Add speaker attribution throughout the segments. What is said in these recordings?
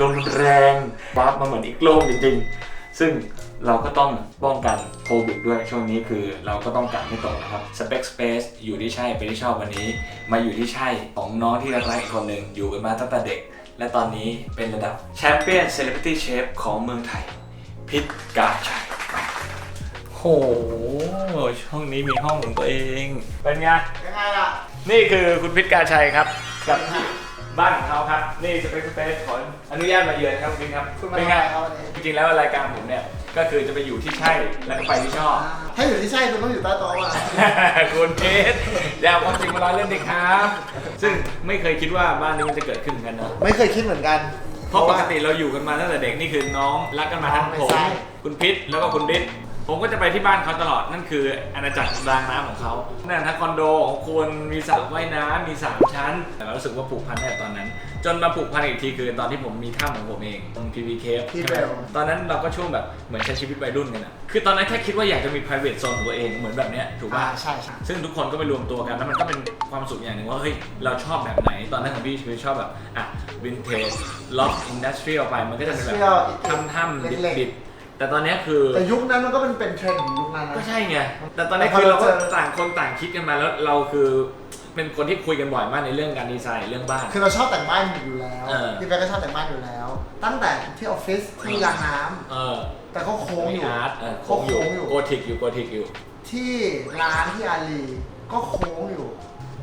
Speaker 1: ลมแรงวับมาเหมือนอีกโลกจริงๆ ซึ่งเราก็ต้องป้องกันโควิดด้วยช่วงนี้คือเราก็ต้องการให้ตกนะครับ Spec Space อยู่ที่ใช่ไปที่ชอบวันนี้ มาอยู่ที่ใช่ของน้องที่รักอีกคนหนึ่งอยู่กันมาตั้งแต่เด็ก และตอนนี้เป็นระดับแชมเปี้ยนเซเลบริตี้เชฟของเมืองไทย พิษกาชัยโหช่องนี้มีห้องของตัวเอง เป็นไง
Speaker 2: ยังไงล่ะ
Speaker 1: นี่คือคุณพิษกาชัยครับกับที่ บ้านของเขาครับ นี่สเปซสเปซขออนุญาตมาเยือนครับคุณพิษครับ
Speaker 2: คุณมา
Speaker 1: เป็นไง
Speaker 2: ทำอะไรครับวันนี้
Speaker 1: จริงๆแล้วรายการผมเนี่ยก็คือจะไปอยู่ที่ใช่แล้วก็ไปที่ชอบ
Speaker 2: ถ้าอยู่ที่ใช่คุณต้องอยู่ใต้โต๊ะอะ
Speaker 1: คุณพิษอย่าเอาความจริงมาล้อเล่นดิครับ ซึ่งไม่เคยคิดว่าบ้านนี้มันจะเกิดขึ้นเหมือนกันเนอะ
Speaker 2: ไม่เคยคิดเหมือนกัน
Speaker 1: เพราะปกติเราอยู่กันมาตั้งแต่เด็กนี่คือน้องรักกันมาทั้ง
Speaker 2: ไม่
Speaker 1: ผม
Speaker 2: ใช่
Speaker 1: คุณพิษแล้วก็คุณดิษ ผมก็จะไปที่บ้านเขาตลอดนั่นคืออาณาจักรรางน้ำของเขานั่นทั้งคอนโดของคุณมีสระว่ายน้ำมีสามชั้น แต่เรารู้สึกว่าผูกพันตั้งแต่ตอนนั้น จนมาผูกพันอีกทีคือตอนที่ผมมีถ้ำของผมเองตรง PV Cave
Speaker 2: ที่
Speaker 1: ใช่ไหม
Speaker 2: เบล
Speaker 1: ตอนนั้นเราก็ช่วงแบบเหมือนใช้ชีวิตวัยรุ่นกันอะคือตอนนั้นแค่คิดว่าอยากจะมี private zone ของตัวเองเหมือนแบบเนี้ยถูก
Speaker 2: อ่า
Speaker 1: ป่ะ
Speaker 2: ใช่ใช่
Speaker 1: ซึ่งทุกคนก็ไปรวมตัวกัน แล้วมันก็เป็นความสุขอย่างหนึ่งว่า เฮ้ย เราชอบแบบไหน ตอนนั้นของพี่คือชอบแบบ อะวินเทจล็อกอินดัสเทรียลไป มันก็จะเป็นแบบ
Speaker 2: Industrial
Speaker 1: ทำถ้ำดิบ
Speaker 2: เล็กๆ
Speaker 1: ดิบ แต่ตอนเนี้ยคือ
Speaker 2: แต่ยุคนั้นมันก็เป็นเป็นเทรนด์ของยุคนั้นนะ
Speaker 1: ก็ใช่ไง แต่ตอนนี้
Speaker 2: แต่พอ
Speaker 1: คือเราก็
Speaker 2: เราเจอ
Speaker 1: ต่างคนต่างคิดกันมาแล้วเราคือเป็นคนที่คุยกันบ่อยมากในเรื่องการดีไซน์เรื่องบ้าน
Speaker 2: คือเราชอบแต่งบ้านอยู่แล้ว
Speaker 1: เออ
Speaker 2: พี่แบงค์ก็ชอบแต่งบ้านอยู่แล้ว ตั้งแต่ที่ออฟฟิศที่รางน้ำ
Speaker 1: เออ
Speaker 2: แต่เขาโค้ง
Speaker 1: มี
Speaker 2: อยู่
Speaker 1: อาร์ตเออ
Speaker 2: เขา
Speaker 1: โค้งอยู่
Speaker 2: โค้งอยู่
Speaker 1: โกธิกอยู่โกธิกอยู่
Speaker 2: ที่ร้านที่อาลีก็โค้งอยู่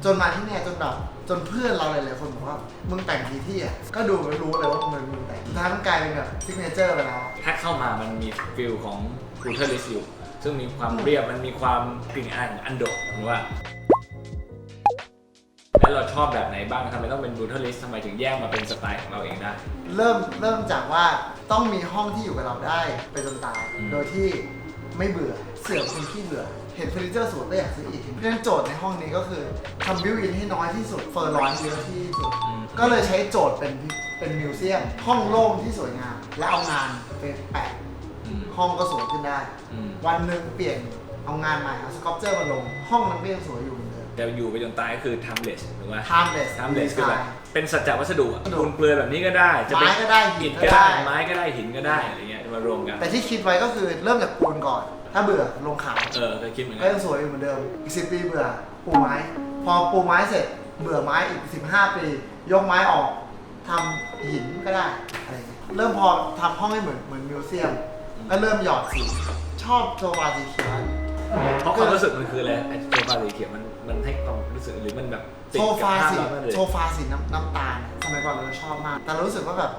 Speaker 2: จนมาที่เนี่ยจนแบบ จนเพื่อนเราหลายๆคนบอกว่ามึงแต่งทีที่อะก็ดูแล้วรู้เลยว่ามึงมึงแต่งสุดท้ายมันกลายเป็นแบบซิกเนเจอร์ไปแล้ว
Speaker 1: ถ้าเข้ามามันมีฟิลของบูเทอร์ลิสอยู่ ซึ่งมีความเรียบมันมีความกลิ่นอายของอันโดหรือว่า แล้วเราชอบแบบไหนบ้างทำไมต้องเป็นบูเทอร์ลิสทำไมถึงแยกมาเป็นสไตล์ของเราเองได้
Speaker 2: เริ่มเริ่มจากว่าต้องมีห้องที่อยู่กับเราได้ไปจนตาย
Speaker 1: อืม
Speaker 2: โดยที่ไม่เบื่อเสือกคนที่เบื่อ เห็นเฟอร์นิเจอร์สวยก็อยากซื้ออีกเพราะฉะนั้นโจทย์ในห้องนี้ก็คือทำบิวอินให้น้อยที่สุดเฟอร์ร้อนเยอะที่สุด
Speaker 1: อืม
Speaker 2: ก็เลยใช้โจทย์เป็นเป็นมิวเซียม ห้องโล่งที่สวยงาม และเอางานไปแปะ
Speaker 1: อืม
Speaker 2: ห้องก็สวยขึ้นได้
Speaker 1: อืม
Speaker 2: วันหนึ่งเปลี่ยนเอางานใหม่เอาสกอปเจอร์มาลง ห้องนั้นก็ยังสวยอยู่เหมือนเดิม
Speaker 1: แต่อยู่ไปจนตายก็คือ timeless หรือว่า
Speaker 2: timeless
Speaker 1: timeless คือแบบ
Speaker 2: design
Speaker 1: เป็นสัจจวัสดุอะ
Speaker 2: วัสดุ
Speaker 1: ปูนเปลือยแบบนี้ก็ได้ จะเป็น
Speaker 2: ไม้ก็ได้หิ
Speaker 1: อิ
Speaker 2: น
Speaker 1: ฐ
Speaker 2: ก็
Speaker 1: ก็
Speaker 2: ได้
Speaker 1: ได้ ไม้ก็ได้หินก็ได้อะไรเงี้ยมารวมกัน
Speaker 2: แต่ที่คิดไว้ก็คือเริ่มจากปูนก่อน ถ้าเบื่อลงขาว
Speaker 1: เออเคยคิดเหมือน
Speaker 2: ก็
Speaker 1: กัน
Speaker 2: ยังสวยอยู่เหมือนเดิม อีกสิปีเบื่อปูไม้ พอปูไม้เสร็จเบื่อไม้อีก 15 ปี ยกไม้ออกทำหินก็ได้อะไรเงี้ยเริ่มพอทำห้องให้เหมือนเหมือนมิวเซียมก็เริ่มหยอดสีชอบโซฟาสีเขียว
Speaker 1: เพราะความรู้สึกมันคืออะไรไอ้โซฟาสีเขียวมันมันให้ความรู้สึกหรือมันแบบติด
Speaker 2: โซ
Speaker 1: กับ
Speaker 2: ฟา
Speaker 1: ภพ
Speaker 2: สี
Speaker 1: เรามากเลย
Speaker 2: โซฟาสีน้ำน้ำตาลสมัยก่อนเราชอบมาก แต่เรารู้สึกว่าแบบ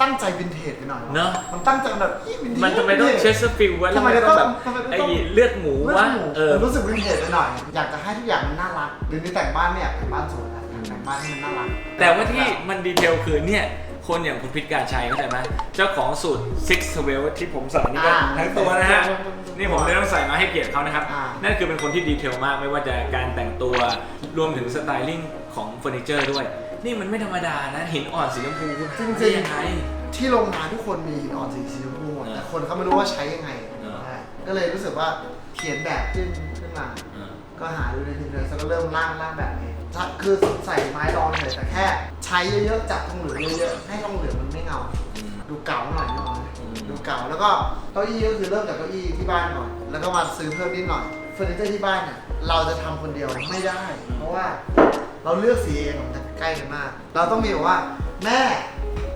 Speaker 2: ตั้งใจวินเทจไปหน่อย
Speaker 1: เนอะ
Speaker 2: มันตั้งใจแบบอี้วินเทจ
Speaker 1: มันทำไมต้องเชสเตอร์ฟิลด์วะ
Speaker 2: ทำไม
Speaker 1: แล้วน
Speaker 2: ต้
Speaker 1: ต้
Speaker 2: อ
Speaker 1: องงแบบ
Speaker 2: ทำไมต้อง
Speaker 1: ไอ้เลือดหมู
Speaker 2: เลือ
Speaker 1: วะ
Speaker 2: ดหมู
Speaker 1: เออ
Speaker 2: รู้สึกวินเทจไปหน่อย อยากจะให้ทุกอย่างมันน่ารักหรือนี่แต่งบ้านเนี่ยแต่งบ้านสวยนะแต่งบ้านให้มันน่ารัก
Speaker 1: แต่ว่าที่มันดีเทลคือเนี่ย คนอย่างคุณพิษการชัยเข้าใจไหมเจ้าของสูตร Six Twelve ที่ผมใส่นี่ก็
Speaker 2: อ่า
Speaker 1: ทั้งตัวนะฮะ
Speaker 2: ทั้งตัว
Speaker 1: นี่ผมเลยต้องใส่มาให้เกียรติเขานะครับ
Speaker 2: อ่า
Speaker 1: นั่นคือเป็นคนที่ดีเทลมากไม่ว่าจะการแต่งตัวรวมถึงสไตลิ่งของเฟอร์นิเจอร์ด้วย นี่มันไม่ธรรมดานะหินอ่อนสีชมพูคุณ
Speaker 2: จริงๆ
Speaker 1: ยังไง
Speaker 2: ที่โรงงานทุกคนมีหินอ่อนสีชมพูหมด
Speaker 1: เออ
Speaker 2: แต่คนเขาไม่รู้ว่าใช้ยังไง
Speaker 1: เออ
Speaker 2: ใช่ก็เลยรู้สึกว่าเขียนแบบขึ้นขึ้นมา
Speaker 1: เออ
Speaker 2: ก็หาดูในพิมพ์เลยแล้วก็เริ่มร่างร่างแบบนี้ถ้าคือใส่ไม้รองเฉยแต่แค่ ใช้เยอะๆ จับทองเหลืองเยอะๆ ให้ทองเหลืองมันไม่เงา
Speaker 1: อืม
Speaker 2: ดูเก่าหน่อยนึกออกไหม
Speaker 1: อืม
Speaker 2: ดูเก่าแล้วก็เก้าอี้ก็คือเริ่มจากเก้าอี้ที่บ้านก่อน แล้วก็มาซื้อเพิ่มนิดหน่อยเฟอร์นิเจอร์ที่บ้านเนี่ยเราจะทำคนเดียวไม่ได้ เพราะว่า เราเลือกสีเองมันใกล้กันมาก เราต้องมีแบบว่า แม่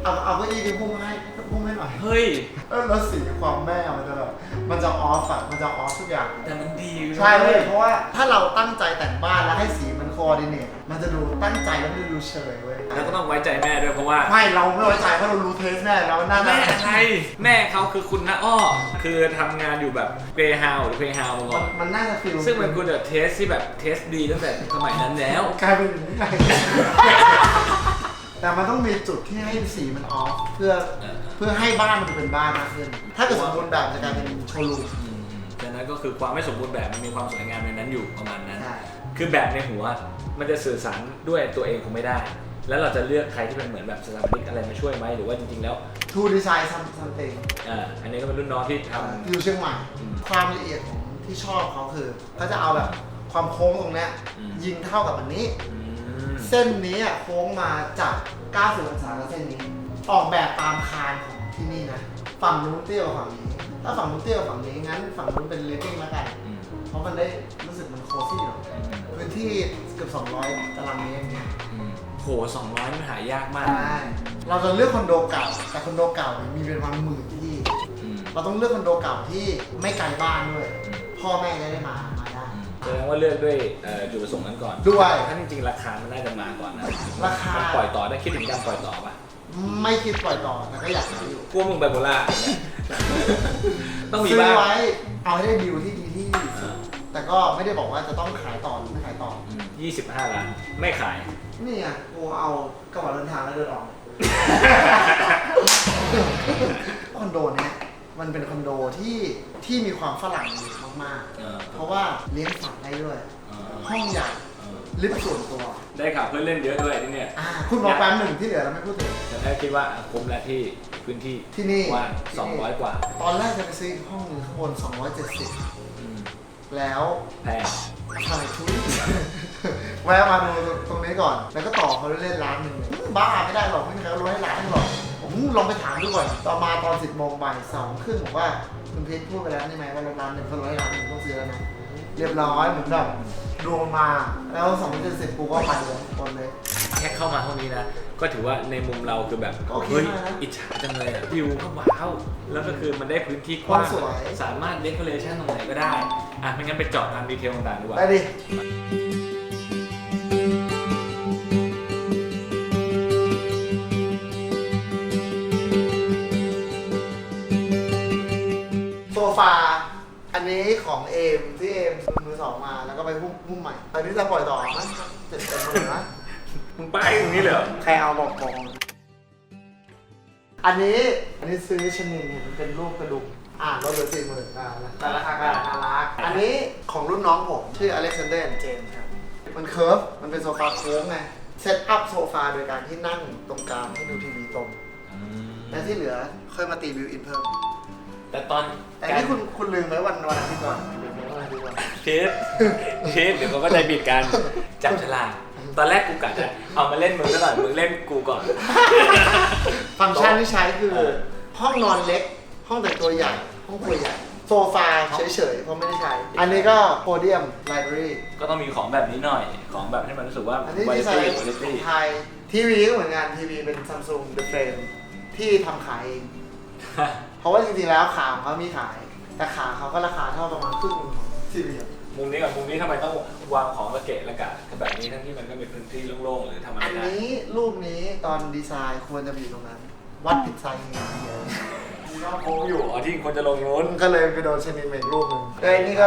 Speaker 2: เอาเอาเก้าอี้ไปพุ่งให้พุ่งให้หน่อย
Speaker 1: เฮ้ย
Speaker 2: เออแล้วสีความแม่มันจะแบบมันจะออฟอะมันจะออฟทุกอย่าง
Speaker 1: แต่มันดีนะ
Speaker 2: ใช่เลยเพราะว่าถ้าเราตั้งใจแต่งบ้านแล้วให้สีมัน คอร์ดิเนตมันจะดูตั้งใจแล้วมันจะดูเฉยเว้ย
Speaker 1: แล้วก็ต้องไว้ใจแม่ด้วยเพราะว่า
Speaker 2: ไม่เราไม่ไว้ใจเพราะเรารู้เทสแม่เราหน้า
Speaker 1: แม่อะไรแม่เขาคือคุณน้าอ้อ คือทำงานอยู่แบบเกรฮาวหรือเพย์ฮาวมาก่
Speaker 2: มั
Speaker 1: อนน
Speaker 2: มันน่าจะฟิล
Speaker 1: ซึ่งมันคุณเดอะเทสที่แบบเทสดีตั้งแต่สมัยนั้นแล้ว
Speaker 2: กลายเป็นอย่างนี้ไง แต่มันต้องมีจุดที่ให้สีมันออฟเพื่อ
Speaker 1: เออ
Speaker 2: เพื่อให้บ้านมันเป็นบ้านมากขึ้น ถ้าเกิดสมบูรณ์แบบจะกลายเป็นโชว์รูม
Speaker 1: อืมฉะนั้นก็คือความไม่สมบูรณ์แบบมันมีความสวยงามในนั้นอยู่ประมาณนั้น
Speaker 2: ใช่
Speaker 1: คือแบบในหัวมันจะสื่อสารด้วยตัวเองคงไม่ได้ แล้วเราจะเลือกใครที่เป็นเหมือนแบบสถาปนิกอะไรมาช่วยไหมหรือว่าจริงๆแล้ว
Speaker 2: ทูดีไซน์ซัมซัมติง
Speaker 1: อ่า อันนี้ก็เป็นรุ่นน้องที่ทำ
Speaker 2: อยู่เชียงใหม่
Speaker 1: อืม
Speaker 2: ความละเอียดของที่ชอบเขาคือเขาจะเอาแบบความโค้งตรงเนี้ย
Speaker 1: อืม
Speaker 2: ยิงเท่ากับอันนี้
Speaker 1: อืม
Speaker 2: เส้นนี้อะโค้งมาจาก 90 องศากับเส้นนี้ ออกแบบตามคานของที่นี่นะ ฝั่งนู้นเตี้ยกว่าฝั่งนี้ ถ้าฝั่งนู้นเตี้ยกว่าฝั่งนี้งั้นฝั่งนู้นเป็นเลฟติ้งแล้วกัน
Speaker 1: อืม
Speaker 2: เพราะมันได้รู้สึกมันโคซี่หน่อยพื้นที่เกือบ200ตารางเมตรเนี่ย
Speaker 1: อืมโหสองร้อยมันหายากมาก
Speaker 2: ใช่เราจะเลือกคอนโดเก่า แต่คอนโดเก่าเนี่ยมีเป็นวันหมื่นที่
Speaker 1: อืม
Speaker 2: เราต้องเลือกคอนโดเก่าที่ไม่ไกลบ้านด้วย
Speaker 1: อืม
Speaker 2: พ่อแม่จะได้มา มาได้
Speaker 1: แสดงว่าเลือกด้วยเอ่อจุดประสงค์นั้นก่อน
Speaker 2: ด้วย
Speaker 1: ถ้าจริงๆราคามันน่าจะมาก่อนนะ
Speaker 2: ราคา
Speaker 1: นปล่อยต่อได้คิดถึงการปล่อยต่อป่ะ
Speaker 2: ไม่คิดปล่อยต่อแต่ก็อยากขายอยู่
Speaker 1: กลัวมึงไบโพล่าเนี่ย ต้องมี
Speaker 2: ซื้อ
Speaker 1: บ้าง
Speaker 2: ไว้เอาให้ได้ดิวที่ดีที่สุด
Speaker 1: อ่า
Speaker 2: แต่ก็ไม่ได้บอกว่าจะต้องขายต่อหรือไม่ขายต่อ
Speaker 1: ยี่สิบห้าล้าน ไม่ขาย
Speaker 2: นี่ไงกูเอากระเป๋าเดินทางแล้วเดินออก คอนโดเนี้ยมันเป็นคอนโดที่ที่มีความฝรั่งอยู่มาก
Speaker 1: เออ
Speaker 2: ๆ เพราะว่าเลี้ยงสัตว์ได้ด้วย
Speaker 1: เออ
Speaker 2: ห้องใหญ่
Speaker 1: เออ
Speaker 2: ลิฟต์ส่วนตัว
Speaker 1: ได้ข่าวเพื่อนเล่นเยอะด้วยที่เนี่ย
Speaker 2: อ่าคุณบอกแป๊บหนึ่งที่เหลือเราไม่พูดถึง
Speaker 1: ฉันแค่คิดว่าคุ้มแล้วที่พื้นที่
Speaker 2: ที่นี่
Speaker 1: กว่าง
Speaker 2: ที่
Speaker 1: สอง
Speaker 2: นี่
Speaker 1: ร้อยกว่า
Speaker 2: ตอนแรกจะไปซื้ออีกห้องหนึงข้างบน270
Speaker 1: อืม
Speaker 2: แล้ว
Speaker 1: แพง
Speaker 2: ถ่ายทุย แวะมาดูตรงนี้ก่อน แล้วก็ต่อเขาเล่นร้านหนึ่งเลยบ้าไม่ได้หรอกไม่มีใครรู้ให้ร้านหนึ่งหรอกผมลองไปถามดูก่อนตอนมาตอน 10โมงบ่ายสองครึ่งบอกว่าคุณพีทพูดไปแล้วใช่ไหมว่าร้านหนึ่งเขาร้อยร้านหนึ่งต้องซื้อแล้วนะ เรียบร้อยเหมือนแบบ ดวงมา แล้วสองพันเจ็ดสิบกูก็ไปเลยคนเลย
Speaker 1: แค่เข้ามาเท่านี้นะ ก็ถือว่าในมุมเราคือแบบ
Speaker 2: โอเค
Speaker 1: เฮ้ย
Speaker 2: มากนะ
Speaker 1: อิจฉาจังเลยอะวิวก็ว้าว แล้วก็คือมันได้พื้นที่กว้าง
Speaker 2: ความสวย
Speaker 1: สามารถเดคอเรชันตรงไหนก็ได้ อะไม่งั้นไปเจาะตามดีเทลต่างๆดีกว่า
Speaker 2: ได้ดิ โซฟา อันนี้ของเอม มหุ้มใหม่อันนี้จะปล่อยต่อมั้ยเจ็ดเต็มมือนะ
Speaker 1: มึงป้ายตรงนี้เลยเหรอ
Speaker 2: ใครเอาบอกบอกอันนี้อันนี้ซื้อชนินเห็นมันเป็นรูปกระดูกอ่าลดเหลือสี่หมื่นอ่าแต่ราคาก็น่ารักอันนี้ของรุ่นน้องผมชื่ออเล็กซานเดอร์เจมส์ครับมันเคิร์ฟมันเป็นโซฟาโค้งไงเซตอัพโซฟาโดยการที่นั่งตรงกลางให้ดูทีวีตรง
Speaker 1: อืม
Speaker 2: และที่เหลือค่อยมาตีบิวอินเพิ่ม
Speaker 1: แต่ตอน
Speaker 2: แต่นี่คุณคุณลืมไว้วันวันอาทิตย์ก่อน ลืมไว้วันอาทิตย์ก่อน
Speaker 1: เชฟเชฟเดี๋ยวเขาก็ใจบิดกันจับฉลากตอนแรกกูกะจะเอามาเล่นมึงซะหน่อยมึงเล่นกูก่อน
Speaker 2: ฟังก์ชันที่ใช้คือห้องนอนเล็ก ห้องแต่งตัวใหญ่ ห้องครัวใหญ่ โซฟาเฉยๆเพราะไม่ได้ใช้ อันนี้ก็โพเดียมไลบรารี
Speaker 1: ก็ต้องมีของแบบนี้หน่อย ของแบบให้มันรู้สึกว่า
Speaker 2: อันนี้
Speaker 1: วา
Speaker 2: ดี
Speaker 1: ไร
Speaker 2: ไซ
Speaker 1: ตี้
Speaker 2: น์
Speaker 1: วาไร
Speaker 2: ขอ
Speaker 1: ตี้
Speaker 2: งไทยทีวีก็เหมือนกันทีวีเป็น Samsung The Frame ที่ทำขายเอง เพราะว่าจริงๆแล้วขาของเขามีขาย แต่ขาเขาก็ราคาเท่าประมาณครึ่งหนึ่งของ ทีวีอะ
Speaker 1: มุมนี้กับมุมนี้ทำไมต้องวางของระเกะระกะแบบนี้ทั้งที่มันก็เป็นพื้นที่โล่งๆหรือทำอะไร
Speaker 2: อัน
Speaker 1: ได้
Speaker 2: นี้รูปนี้ตอนดีไซน์ควรจะไปอยู่ตรงนั้น วัดผิดไซส์เงี้ย
Speaker 1: มึงก็โค้งอยู่อ๋อที่คนจะลงนู้น
Speaker 2: ก็เลยไปโดนชนิเมกรูปหนึงเอ้ยนี่ก็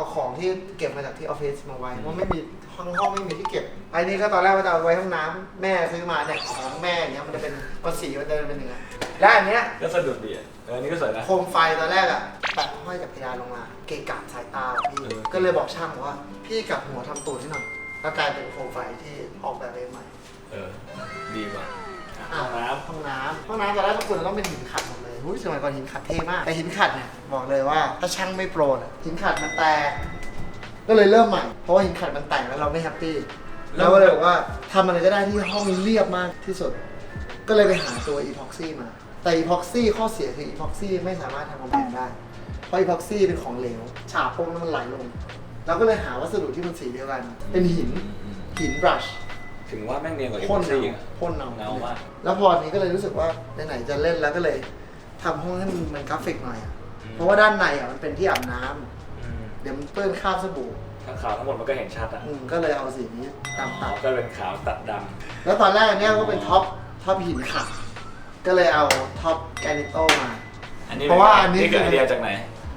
Speaker 2: เอาของที่เก็บมาจากที่ออฟฟิศมาไว้เพราะไม่มีห้องห้องไม่มีที่เก็บไอ้นี่ก็ตอนแรกว่าจะเอาไว้ห้องน้ำแม่ซื้อมาเนี่ยของแม่อย่างเงี้ยมันจะเป็นมันสีมันจะเป็นอย่างเงี้ยและอันเนี้ย
Speaker 1: ก็สะดุดดีอะเออนี่ก็สวยนะ
Speaker 2: โคมไฟตอนแรกอะแปะห้อยจากเพดานลงมาเกะกะสายตาพี่
Speaker 1: เออ
Speaker 2: ก็เลยบอกช่างว่า พี่กลับหัวทำตูดให้หน่อยแล้วกลายเป็นโคมไฟที่ออกแบบเองใหม่
Speaker 1: เออ ดีว่ะอะ
Speaker 2: อะ
Speaker 1: ห้องน้
Speaker 2: ห้องน้ำห้องน้ำตอนแรกทุกคนต้องเป็นหินขัดหมดเลยหุ้ยสมัยก่อนหินขัดเท่มาก แต่หินขัดเนี่ยบอกเลยว่าถ้าช่างไม่โปรเนี่ยหินขัดมันแตก ก็เลยเริ่มใหม่ เพราะว่าหินขัดมันแตกแล้วเราไม่แฮปปี้เราก็เลยบอกว่าทำอะไรก็ได้ที่ห้องเรียบมากที่สุด ก็เลยไปหาตัวอีพ็อกซี่มา แต่อีพ็อกซี่ข้อเสียคืออีพ็อกซี่ไม่สามารถทำกำแพงได้ เพราะอีพ็อกซี่เป็นของเหลว ฉาบปุ๊บแล้วมันไหลลง เราก็เลยหาวัสดุที่มันสีเดียวกัน เป็นหินำหินบรัช
Speaker 1: ถึงว่าแม่งเนียนกว่า
Speaker 2: พ่น
Speaker 1: ซี่
Speaker 2: เอา
Speaker 1: อีกอะ
Speaker 2: พ่นเอา
Speaker 1: เงามาก
Speaker 2: แล้วพออันนี้ก็เลยรู้สึกว่าไหนๆจะเล่นแล้วก็เลยทำห้องให้มันมันกราฟิกหน่อยอะเพราะว่าด้านในอะมันเป็นที่อาบน้ำ
Speaker 1: อืม
Speaker 2: เดี๋ยวมันเปื้อนคราบสบู่
Speaker 1: ทั้งขาวทั้งหมดมันก็เห็นชัดอะ
Speaker 2: อืมก็เลยเอาสีนี้ตาม
Speaker 1: อ๋
Speaker 2: ตั
Speaker 1: อ
Speaker 2: ด
Speaker 1: ก็เป็นขาวตัดด
Speaker 2: แล้วตอนแรกอันเนี้ยก็เป็นท็อปท็อปหินขัดก็เลยเอาท็อปแกนิโตมาำ
Speaker 1: อันนี้
Speaker 2: เพราะว่าอันนี้
Speaker 1: นี่คือ
Speaker 2: คือ
Speaker 1: ไอเดียจากไหน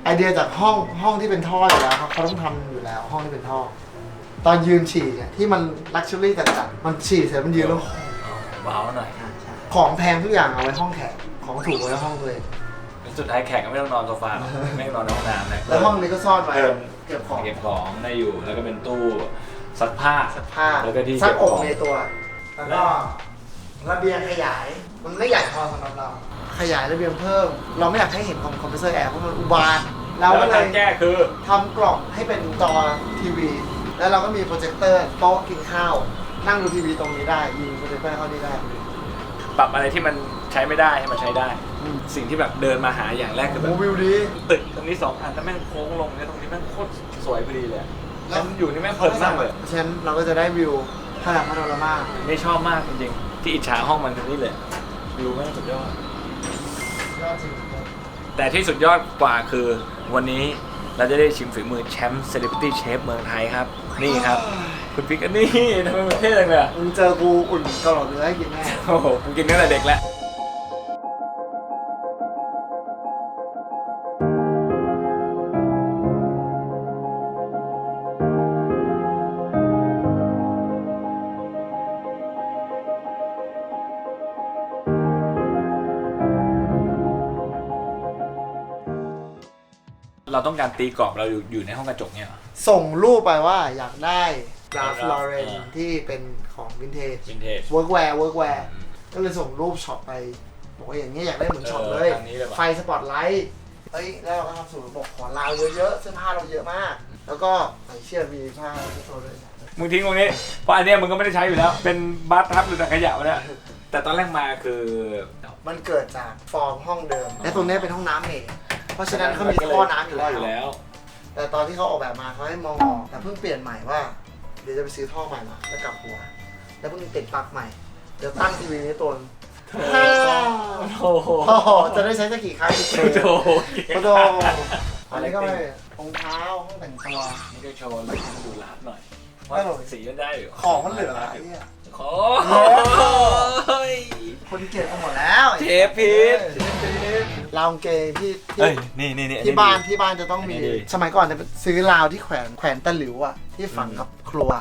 Speaker 2: ไอเดียจากห้องห้องที่เป็นท่ออยู่แล้วเขาเขาต้องทำอยู่แล้วห้องที่เป็นท่อ ตอนยืนฉี่เนี่ยที่มันลักชัวรี่จัดๆมันฉี่เสร็จมันยืนแล้ว
Speaker 1: ว้าวหน่อย
Speaker 2: ของแพงทุกอย่างเอาไว้ห้องแขกของถูกเอาไว้ห้องตัวเอง
Speaker 1: แล้วสุดท้ายแขกก็ไม่ต้องนอนโซฟาหรอกไม่ต้องนอนในห้องน้ำนะ
Speaker 2: แล้วห้องนี้ก็ซ่อนไว้
Speaker 1: เพิ่ม
Speaker 2: เก็บของ
Speaker 1: เก็บของได้อยู่ แล้วก็เป็นตู้ซักผ้า
Speaker 2: ซักผ้า
Speaker 1: แล้วก็ที่
Speaker 2: ซัก
Speaker 1: เก็บ
Speaker 2: อ
Speaker 1: ข
Speaker 2: ก
Speaker 1: อง
Speaker 2: ในตัว แล้วก็ระเบียงขยาย มันไม่ใหญ่พอสำหรับเรา ขยายระเบียงเพิ่ม เราไม่อยากให้เห็นคอมคอมเพรสเซอร์แอร์เพราะมันอุบาทเรา
Speaker 1: แล้ว
Speaker 2: ก็เล
Speaker 1: ทายงแก้คือ
Speaker 2: ทำกล่องให้เป็นจอทีวี แล้วเราก็มีโปรเจคเตอร์โต๊ะกินข้าว นั่งดูทีวีตรงนี้ได้ยิงโปรเจคเตอร์เข้านี่ได้
Speaker 1: ปรับอะไรที่มันใช้ไม่ได้ให้มันใช้ได้
Speaker 2: อืม
Speaker 1: สิ่งที่แบบเดินมาหาอย่างแรกคือแบ
Speaker 2: โม
Speaker 1: บ
Speaker 2: วิวดี
Speaker 1: ตึกตรงนี้สองอันแล้วแม่งโค้งลงเนี่ยตรงนี้แม่งโคตรสวยพอดีเลย
Speaker 2: แล้
Speaker 1: แล้ว วอยู่นี่แม่งเพลินมากเลย
Speaker 2: ฉะนั้นเราก็จะได้วิวผนังพาโนรามา
Speaker 1: นี่ชอบมากจริงๆที่อิจฉาห้องมันตรงนี้เลยวิวแม่งสุดยอด
Speaker 2: ยอดจริง
Speaker 1: แต่ที่สุดยอดกว่าคือวันนี้เราจะได้ชิมฝีมือแชมป์เซเลบริตี้เชฟเมืองไทยครับ นี่ครับ คุณปิ๊กอันนี้ทำไมมันเท่จังเลยอะ
Speaker 2: มึงเจอกูอุ่นเกาเหลาเนื้อให้กินแน่
Speaker 1: โอ้โหกูกินตั้งแต่เด็กแล้ว เราต้องการตีกรอบเราอยู่อยู่ในห้องกระจกเนี่ยเหรอ
Speaker 2: ส่งรูปไปว่าอยากได้กราฟ
Speaker 1: Ralph
Speaker 2: ลอเรน
Speaker 1: อ่า
Speaker 2: ที่เป็นของวินเทจ
Speaker 1: วินเทจ
Speaker 2: เวิร์กแวร์เวิร์กแวร์ก็เลยส่งรูปช็อปไปบอกว่าอย่างนี้ยอยากได้เหมือนช็อปเลย
Speaker 1: ทางนี้เลยว่ะ
Speaker 2: ไฟสปอตไลท์เฮ้ยแล้วเราก็ทำสูตรบอกขอลาวเยอะๆเสื้อผ้าเราเยอะมาก แล้วก็ไอเชื่อมีผ้าที่โชว์ด้วย
Speaker 1: มึงทิ้งตรงนี้เพราะอันเนี้ยมึงก็ไม่ได้ใช้อยู่แล้ว เป็นบัตทับหรือตะขยะวะเนี่ยแต่ตอนแรกมาคือ
Speaker 2: มันเกิดจากฟอร์มห้องเดิม และตรงเนี้ยเป็นห้องน้ำเองเพราะฉะนั้นเขามีท่อน้ำอยู่
Speaker 1: ท่ออยู่
Speaker 2: แล้ว
Speaker 1: แล้ว
Speaker 2: แต่ตอนที่เขาออกแบบมาเขาให้มองออกแต่เพิ่งเปลี่ยนใหม่ว่า เดี๋ยวจะไปซื้อท่อใหม่มาแล้วกลับหัว แล้วเพิ่งติดปลั๊กใหม่ เดี๋ยวตั้งทีวีนี้ตัวนึง
Speaker 1: โอ้โห
Speaker 2: โอ้โหจะได้ใช้สักกี่ครั้งดีเจ
Speaker 1: โอ้โห
Speaker 2: โอ้โหอันนี้ก็ไม่รองเท้าห้องแต่งตัว
Speaker 1: นี่ก็โชว์แล้วดูลาบหน่อย
Speaker 2: ไม่หรอก
Speaker 1: สีมันได้อยู่
Speaker 2: ของมันเหลืออะไรเนี่ย
Speaker 1: ขอ
Speaker 2: เคนเกลียดกันหมดแล้ว
Speaker 1: เชฟพีท
Speaker 2: ราวเกงที่ที่
Speaker 1: เอ้ยนี่นี่นี่
Speaker 2: ที่บ้านที่บ้านจะต้องมี
Speaker 1: อันนี้ดี
Speaker 2: สมัยก่อนจะซื้อราวที่แขวนแขวนตะหลิวอะที่ฝังกับครัว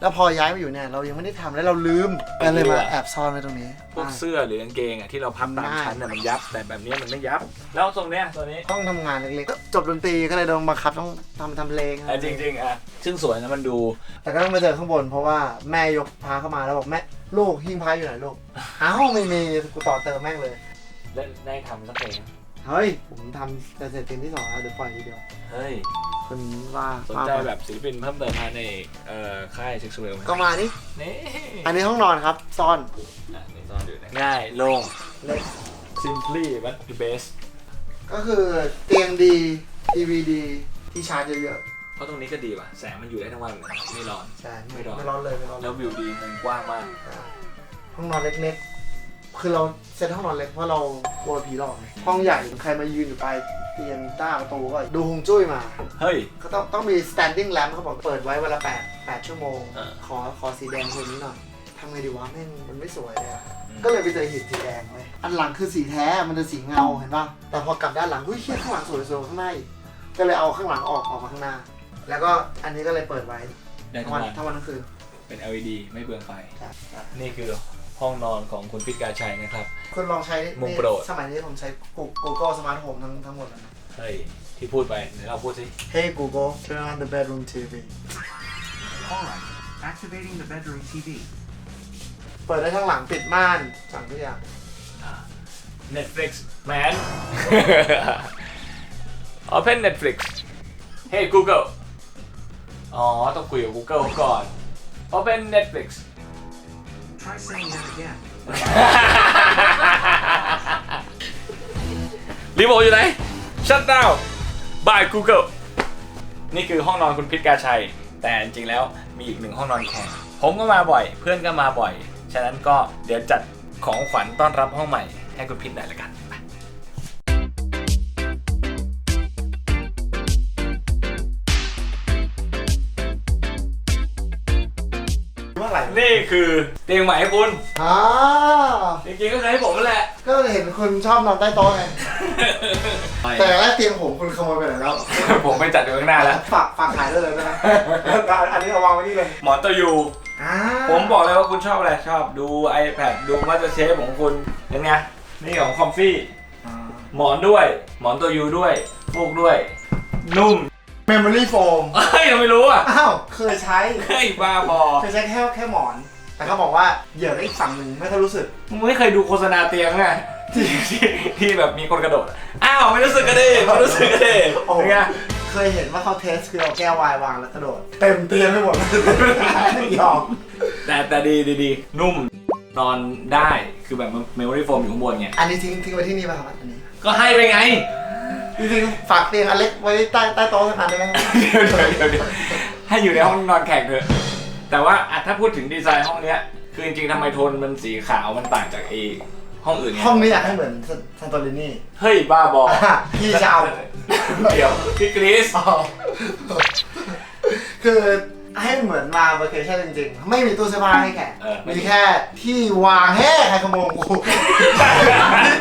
Speaker 2: แล้วพอย้ายมาอยู่เนี่ยเรายังไม่ได้ทำแล้วเราลืมก็เลยมาแอบซ่อนไว้ตรงนี้
Speaker 1: พวกเสื้อหรือกางเกงอะที่เราพับตาม
Speaker 2: ง่าย
Speaker 1: ชั้นน่ะมันยับ แต่แบบนี้มันไม่ยับ แล้วตรงเนี้ยตัวนี้
Speaker 2: ต้องทำงานเล็กๆก็จบดนตรีก็เลยโดนบังคับต้องทำทำเพลง
Speaker 1: อะจริงๆอะซึ่งสวยนะมันดู
Speaker 2: แต่ก็ต้องมาเจอข้างบนเพราะว่าแม่ยกพาเข้ามาแล้วบอกแม่ลูกหิ้งพาอยู่ไหนลูกอ้าวไม่มีกูต่อเติมแม่งเลย
Speaker 1: ได้ได้ทำสักเพลง
Speaker 2: เฮ้ย ผมทำจะเสร็จเพลงที่สองแล้วเดี๋ยวปล่อยทีเดียว
Speaker 1: เฮ้ย
Speaker 2: คนว่า
Speaker 1: สน
Speaker 2: ว่า
Speaker 1: ใจ
Speaker 2: ไป
Speaker 1: แบบศิลปินเพิ่มเติมมาในเอ่อค่ายเซ็กซ์เวลไหม
Speaker 2: ก็มานี่
Speaker 1: นี่
Speaker 2: อันนี้ห้องนอนครับ ซ่อน
Speaker 1: อะนี่ซ่อนอยู่นะง่ายโล่ง
Speaker 2: เล็ก
Speaker 1: simply but the best
Speaker 2: ก็คือเตียงดีทีวีดีที่ชาร์จเยอะ
Speaker 1: เพราะตรงนี้ก็ดีว่ะ แสงมันอยู่ได้ทั้งวันเลยไม่ร้อน
Speaker 2: ๆใช่
Speaker 1: ไม่
Speaker 2: ไม่
Speaker 1: ร้อน
Speaker 2: ร้อนเลยไม่ร้อนเล
Speaker 1: แล้
Speaker 2: ยว
Speaker 1: วิวดีมุมกว้างมาก
Speaker 2: ห้องนอนเล็กๆ คือเราเซตห้องนอนเล็กเพราะเรากลัวผีหลอกไงห้องใหญ่ใครมายืนอยู่ปลายเตียงต้าประตูก็ดูฮวงจุ้ยมา
Speaker 1: เฮ้ย
Speaker 2: ก็ต้องต้องมี standing lamp เขาบอกเปิดไว้เวนลา8 8 ชั่วโมง
Speaker 1: เออ
Speaker 2: ขอขอสีแดงคนนี้หน่อยทำไงดีวะแม่งมันไม่สวยเลยอะ
Speaker 1: อืม
Speaker 2: ก็เลยไปเจอหินสีแดงเลยอันหลังคือสีแท้มันจะสีเงาเห็นป่ะแต่พอกลับด้านหลังหุ้ยเชี่ยข้างหลังสวยๆข้างในอีกก็เลยเอาข้างหลังออกออกมาข้างหน้า แล้วก็อันนี้ก็เลยเปิดไว้
Speaker 1: ได้
Speaker 2: ทั้
Speaker 1: ทั้
Speaker 2: ง
Speaker 1: ง
Speaker 2: วัน
Speaker 1: วัน
Speaker 2: ทั้งวันทั้งคืน
Speaker 1: เป็น LED ไม่เปลืองไฟ
Speaker 2: ใช่ใช่
Speaker 1: นี่คือ ห้องนอนของคุณพิษกาชัยนะครับ
Speaker 2: คุณลองใช้
Speaker 1: มุมโปรด
Speaker 2: สมัยนี้ผมใช้ Google Smart Home ทั้งทั้งหมดเลยนะ
Speaker 1: เฮ้ย ที่พูดไปเดี๋ยวเราพูดสิ
Speaker 2: Hey Google turn on the bedroom TV
Speaker 3: Alright, activating the bedroom TV.
Speaker 2: เปิดได้ทั้งหลังปิดม่านสั่งทุกอย่าง
Speaker 1: Netflix man Open Netflix Hey Google อ๋อ ต้องคุยกับ Google ก่อน Open Netflix
Speaker 3: Try saying that again.
Speaker 1: รีโมทอยู่ไหน Shut down by Google นี่คือห้องนอนคุณพิษกาชัย แต่จริงๆแล้วมีอีกหนึ่งห้องนอนแขกผมก็มาบ่อย เพื่อนก็มาบ่อย ฉะนั้นก็เดี๋ยวจัดของขวัญต้อนรับห้องใหม่ให้คุณพิษหน่อยละกัน ไป
Speaker 2: เมื่อไหร่
Speaker 1: นี่คือเตียงใหม่ให้คุณ
Speaker 2: อ่า
Speaker 1: จริงๆก็คือให้ผมนั่นแหละ
Speaker 2: ก็เห็นคุณชอบนอนใต้โต๊ะไง แต่แรกเตียงผมคุณขโมยไปไหนแล้ว
Speaker 1: ผมไปจัดอยู่ข้างหน้าแล้ว
Speaker 2: ฝากฝากขายได้เลยนะอันนี้เอาวางไว้นี่เลย
Speaker 1: หมอนตัวยู
Speaker 2: อ่า
Speaker 1: ผมบอกเลยว่าคุณชอบอะไรชอบดู iPad ดูมาสเตอร์เชฟของคุณยังไงนี่ของคอมฟี่หมอนด้วย หมอนตัวยูด้วยฟูกด้วย นุ่ม
Speaker 2: เมมโมรี่โฟม
Speaker 1: เฮ้ยเราไม่รู้อะ
Speaker 2: อ้าวเคยใช้
Speaker 1: เฮ้ยบ้าบอ
Speaker 2: เคยใช้แค่แค่หมอน แต่เขาบอกว่าเหยื่ออีกฝั่งหนึ่งไม่ค่อยรู้สึก
Speaker 1: มึงไม่เคยดูโฆษณาเตียงไงที่ที่ที่แบบมีคนกระโดดอ้าวไม่รู้สึกกันดิไม่รู้สึกกันดิ
Speaker 2: โอ้โห
Speaker 1: เป็นไง
Speaker 2: เคยเห็นว่าเขาเทสคือเอาแก้วไวน์วางแล้วกระโดด เต็มเตียงไปหมดยอม
Speaker 1: แต่แต่ดีดีดีนุ่มนอนได้คือแบบเมมโมรี่โฟมอยู่ข้างบนไง
Speaker 2: อันนี้ทิ้งทิ้งไว้ที่นี่ป่ะครับอันนี้
Speaker 1: ก็ให้ไปไง
Speaker 2: จริงๆฝากเตียงอันเล็กไว้ใต้ใต้โต๊ะสักอันได้ไหม
Speaker 1: เดี๋ยวเดี๋ยวเดี๋ยวเดี๋ยวให้อยู่ในห้องนอนแขกเถอะ แต่ว่าอะถ้าพูดถึงดีไซน์ห้องเนี้ย คือจริงๆทำไมโทนมันสีขาวมันต่างจากไอ้ห้องอื่นไง
Speaker 2: ห้องนี้อยากให้เหมือนซันโตรินี
Speaker 1: เฮ้ยบ้าบอ
Speaker 2: อะพี่จะเอา
Speaker 1: เดี๋ยวพี่กรีซ
Speaker 2: อ๋อคือให้เหมือนมาเวอร์เคชั่นจริงๆ ไม่มีตู้เสื้อผ้าให้แขก
Speaker 1: เออ
Speaker 2: มีแค่ที่วางแห่ใครขโมยกู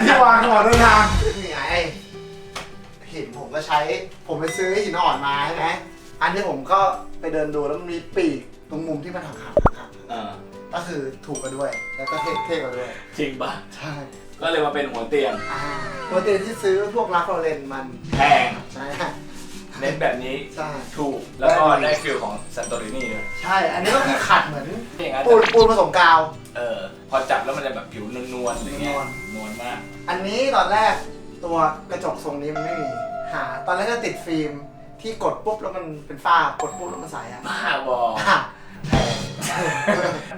Speaker 2: ที่วางก่อนเดินทางนี่ไง หินผมก็ใช้ผมไปซื้อหินอ่อนมาใช่ไหมอันนี้ผมก็ไปเดินดูแล้วมันมีปีกตรงมุมที่มันหักหักหักหัก
Speaker 1: เออ
Speaker 2: ก็คือถูกกันด้วย แล้วก็เท่เท่กันด้วย
Speaker 1: จริงปะ
Speaker 2: ใช่
Speaker 1: ก็เลยมาเป็นหัวเตียง
Speaker 2: อ่าตัวเตียงที่ซื้อพวกรักโรเลนมัน
Speaker 1: แพง
Speaker 2: ใช่
Speaker 1: เน้นแบบนี้
Speaker 2: ใช่
Speaker 1: ถูกแล้วก็ได้ฟิลของซันโตรินีเลย
Speaker 2: ใช่ อันนี้ก็คือขัดเหมือน
Speaker 1: อย่างนั้น
Speaker 2: ปูนปูนผสมกาว
Speaker 1: เออ พอจับแล้วมันจะแบบผิวนวลๆอย่างเงี้ย
Speaker 2: นวล
Speaker 1: นวลมาก
Speaker 2: อันนี้ตอนแรกตัวกระจกทรงนี้มันไม่มี หาตอนแรกก็ติดฟิล์มที่กดปุ๊บแล้วมันเป็นฝ้ากดปุ๊บแล้วมันใสอะ
Speaker 1: บ้าบอ
Speaker 2: อะ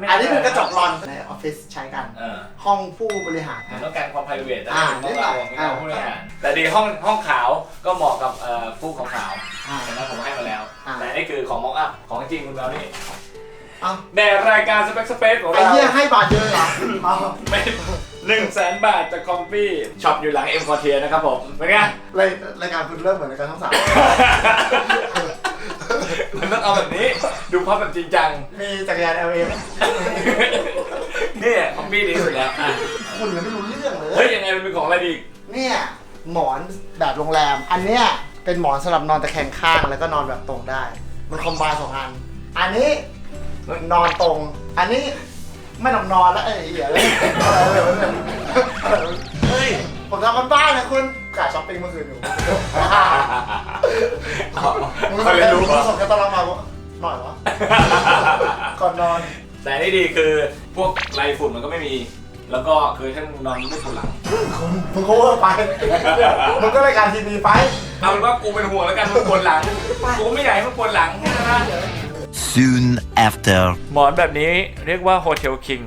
Speaker 2: อันนี้เป็นกระจกรอนในออฟฟิศใช้กัน
Speaker 1: เออ
Speaker 2: ห้องผู้บริหาร
Speaker 1: ผมต้องการความ p r i v a t นะ
Speaker 2: อ่า
Speaker 1: ผมต้องการ
Speaker 2: นิ
Speaker 1: ไม่
Speaker 2: ดหน่อย
Speaker 1: เอาผู้บริหารแต่ดีห้องห้องขาวก็เหมาะกับเอ่อผู้ของขาว
Speaker 2: อ่า
Speaker 1: เห็นไหมผมให้มาแล้ว
Speaker 2: อ่า
Speaker 1: แต่นี่คือของมองอัพของจริงคุณเรานี่
Speaker 2: เอ้า
Speaker 1: ในรายการ Spec Space ของ
Speaker 2: ไอ้
Speaker 1: เรา
Speaker 2: เหี้ยให้บาทเยอะเหรอเอา
Speaker 1: ไม่ หนึ่งแสนบาทจากคอมฟี่ช็อปอยู่หลังเอ็มคอเทียนะครับผมเป็นไง
Speaker 2: รายรายการคุณเริ่มเหมือนรายการทั้งสาม
Speaker 1: มันต้องเอาแบบนี้ดูภาพแบบจริงจัง
Speaker 2: มีจักรยาน LA ไหม
Speaker 1: นี่คอมฟี่ดีสุดแล้วอะ
Speaker 2: คุณยังไม่รู้เรื่องเล
Speaker 1: เฮ้ย
Speaker 2: ย
Speaker 1: ยังไงมันเป็นของอะไรดี
Speaker 2: เนี่ยหมอนแบบโรงแรม อันเนี้ยเป็นหมอนสำหรับนอนตะแคงข้างแล้วก็นอนแบบตรงได้ มันคอมไบน์สองอัน อันนี้นอนตรง อันนี้ ไม่ต้องนอนแล้วไอ้เหี้ยเลยอะไรแบบนั้น
Speaker 1: เฮ้ย
Speaker 2: ผมทำกันบ้านนะคุณกาช้อปปิ้งเมื่อคืนอยู่
Speaker 1: เขาเลยรู้
Speaker 2: ว่า
Speaker 1: ว่า
Speaker 2: ส่งกันตอนเรามาหน่อยวะก่อนนอน
Speaker 1: แต่นี่ดีคือพวกไรฝุ่นมันก็ไม่มี แล้วก็คือถ้ามึงนอนไม่ปวดหลัง
Speaker 2: คุณมึงโคเวอร์ไปมึงก็รายการทีวีไป
Speaker 1: เอาเป็นว่ากูเป็นห่วงแล้วกันมึงปวดหลังกูไม่อยากให้มึงปวดหลังแค่นั้นนะ
Speaker 4: Soon after.
Speaker 1: หมอนแบบนี้เรียกว่าโฮเทลคิง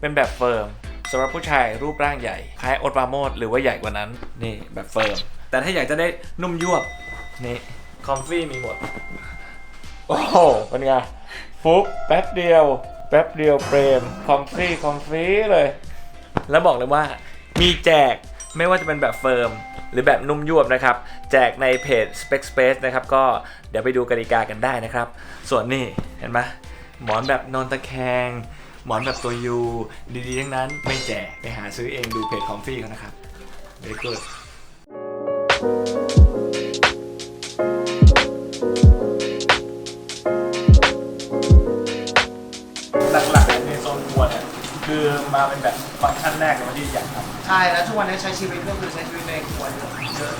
Speaker 1: เป็นแบบเฟิร์มสำหรับผู้ชายรูปร่างใหญ่ คล้ายโอตปราโมดหรือว่าใหญ่กว่านั้น นี่แบบเฟิร์ม แต่ถ้าอยากจะได้นุ่มยวบ นี่ คอมฟี่มีหมด โอ้โหเป็นไงฟุกแป๊บเดียว แป๊บเดียวเปรม คอมฟี่ คอมฟี่เลย แล้วบอกเลยว่ามีแจกไม่ว่าจะเป็นแบบเฟิร์ม หรือแบบนุ่มยวบนะครับ แจกในเพจ Spec Space นะครับ ก็ เดี๋ยวไปดูกติกากันได้นะครับ ส่วนนี่เห็นไหมหมอนแบบนอนตะแคง หมอนแบบตัวยูดีๆทั้งนั้นไม่แจกไปหาซื้อเองดูเพจคอมฟี่เขานะครับ very good หลักๆในโซนครัวเนี่ยคือมาเป็นแบบฟังก์ชันแรกเลยที่อยากทำ
Speaker 2: ใช่แล้วทุกวันนี้ใช้ชีวิตก็คือใช้ชีวิตในครัวเยอะเยอะ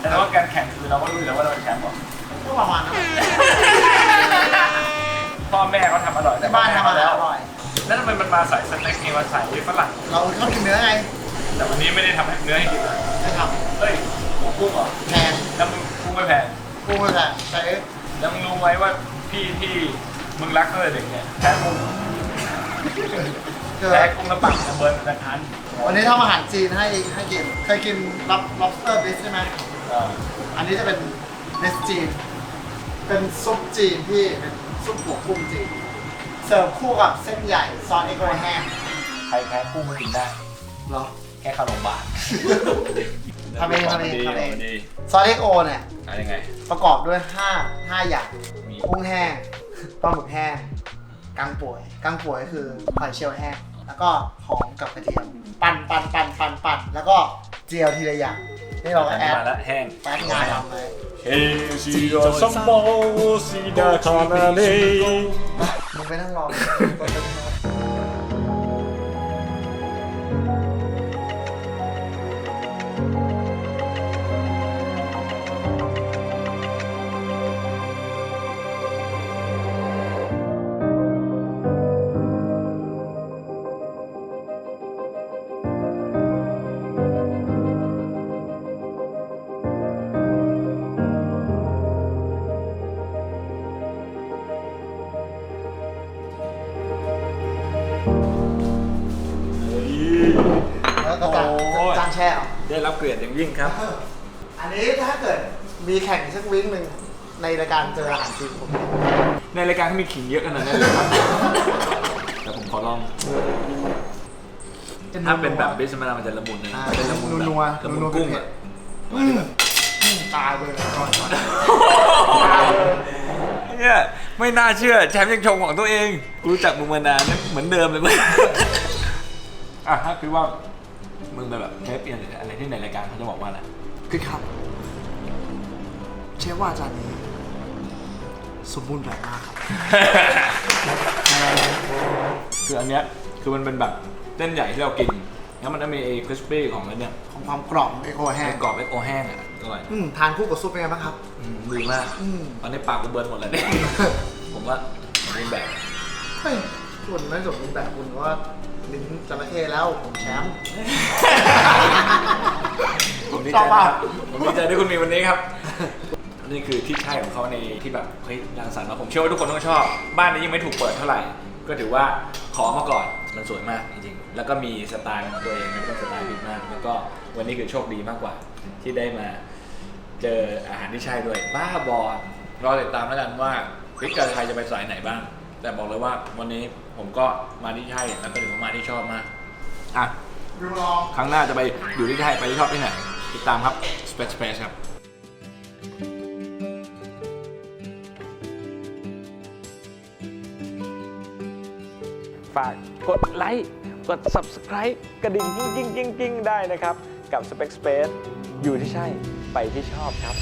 Speaker 1: แต่ว่าการแข่งคือเราก็รู้อยู่แล้วว่าเราเป็นแชมป์หรอ ก
Speaker 2: ก็ประมาณนั้น
Speaker 1: พ่อแม่เขาทำอร่อย
Speaker 2: ในบ้านทำมาแล้วอร่อย
Speaker 1: แล้วทำไมมันมาใส่สเต็กเองมาใส่ฝรั่ง
Speaker 2: เราชอบกินเนื้อไง
Speaker 1: แต่วันนี้ไม่ได้ทำให้เนื้อให้กินนะ
Speaker 2: ไม่ท
Speaker 1: เฮ้ยหมูกุ้งเหรอำ
Speaker 2: แพง
Speaker 1: แล้วมึงกุ้งไม่แพง
Speaker 2: กูเลยแหละใช้
Speaker 1: แล้วมึงรู้ไหมว่าพี่ที่มึงรักตั้งแต่เด็กเนี่ยแพ้กุ้ง
Speaker 2: เกิด
Speaker 1: แพ้กุ้งแล้วปักระเบิดตะคัน
Speaker 2: วันนี้ทำอาหารจีนให้ให้กินเคยกิน lob lobster dish ใช่ไหม
Speaker 1: เออ
Speaker 2: อันนี้จะเป็นเนสจีน เป็นซุปจีนที่เป็นซุปหัวกุ้งจีนเสิร์ฟคู่กับเส้นใหญ่ซอสเอ็กโรแห้ง
Speaker 1: ใครแพ้กุ้งก็กินได้
Speaker 2: เหรอ
Speaker 1: แค่เข้าโรงพยาบาล
Speaker 2: ทำเองทำเอง
Speaker 1: ดี
Speaker 2: ทำเอง
Speaker 1: ดี
Speaker 2: ซอสเอ็กโอเนี่ย
Speaker 1: อะไรยังไง
Speaker 2: ประกอบด้วย5 5อย่าง
Speaker 1: มี
Speaker 2: กุ้งแห้งปลาหมึกแห้งกังป่วยกังป่วยก็คือหอยเชลล์แห้งแล้วก็หอมกับกระเทียม ปั่นปั่นปั่นปั่นปั่นแล้วก็เจียวทีละอย่าง นี่เราก็แอด
Speaker 1: มาแล้วแห้ง
Speaker 2: แอดงานทำเลย
Speaker 1: เฮซิโอซัมโบซิดาคานาเน
Speaker 2: มึงไปนั่งรอ
Speaker 1: ได้รับเกียรติอย่างยิ่งครับ
Speaker 2: อันนี้ถ้าเกิดมีแข่งสักวิ่งหนึ่งในรายการเจออาหารจีนผม
Speaker 1: ในรายการเขามีขิงเยอะขนาดนั้นเลยครับ แต่ผมขอลอง ถ้าเป็นแบบบิสมารามันจะละมุนนะ
Speaker 2: อ่า
Speaker 1: เป็นละมุนแบบ
Speaker 2: นัว
Speaker 1: ละ
Speaker 2: ๆ
Speaker 1: มุน
Speaker 2: นัวๆ
Speaker 1: กุ้ง
Speaker 2: เผ็
Speaker 1: อะ
Speaker 2: ดๆอืมอืมตายไปเลยก่อนก่อน
Speaker 1: เนี่ยไม่น่าเชื่อแชมป์ยังชมของตัวเองกูรู้จักมึงมานานเนี่ยเหมือนเดิมเลยมึง อะถ้าคิดว่า มึงเป็นแบบเทปเอียนหรืออะไรที่ในรายการเขาจะบอกว่าอะไร
Speaker 2: คือครับ เชฟว่าจานนี้สมบูรณ์แบบมากครับ
Speaker 1: คืออันเนี้ยคือมันเป็นแบบเส้นใหญ่ที่เรากิน แล้วมันจะมีไอ้คริสปี้ของมันเนี่ย
Speaker 2: ของความกรอบเอโคแห้
Speaker 1: ไอ้
Speaker 2: ง
Speaker 1: กรอบไอ้โอแห้งอะอร่อย
Speaker 2: อืมทานคู่กับซุปเป็นไงบ้างครับ
Speaker 1: อืมดีมาก
Speaker 2: อืม
Speaker 1: ตอนนี้ปากกูเบิร์นหมดแล้วเนี่ย ผมว่าดีแบบ
Speaker 2: เฮ้ยคุณไม่สมบูรณ์แบบคุณว่า ลิ้นจระเข้แล้วผมแชมป์
Speaker 1: ผมดีใจนะครับผมดีใจที่คุณมีวันนี้ครับ นี่คือที่ใช่ของเขาในที่แบบเฮ้ยรังสรรค์มาผมเชื่อว่าทุกคนต้องชอบ บ้านนี้ยังไม่ถูกเปิดเท่าไหร่ ก็ถือว่าขอมาก่อนมันสวยมากจริงๆ แล้วก็มีสไตล์ของตัวเองไม่ต้องสไตล์พิดมาก แล้วก็วันนี้คือโชคดีมากกว่า ที่ได้มาเจออาหารที่ใช่ด้วย บ้าบอรอติดตามแล้วกันว่าวิกาไทยจะไปสายไหนบ้าง แต่บอกเลยว่าวันนี้ผมก็มาที่ใช่แล้วก็ถือว่ามาที่ชอบมากอะ
Speaker 2: ดูลอง
Speaker 1: ครั้งหน้าจะไปอยู่ที่ไทยไปที่ชอบที่ไหนติดตามครับ Space Space ครับฝากกดไลค์ กด Subscribe กระดิ่งกิ้งกิ้งกิ้งกิ้งได้นะครับ กับ Space Space อยู่ที่ใช่ ไปที่ชอบครับ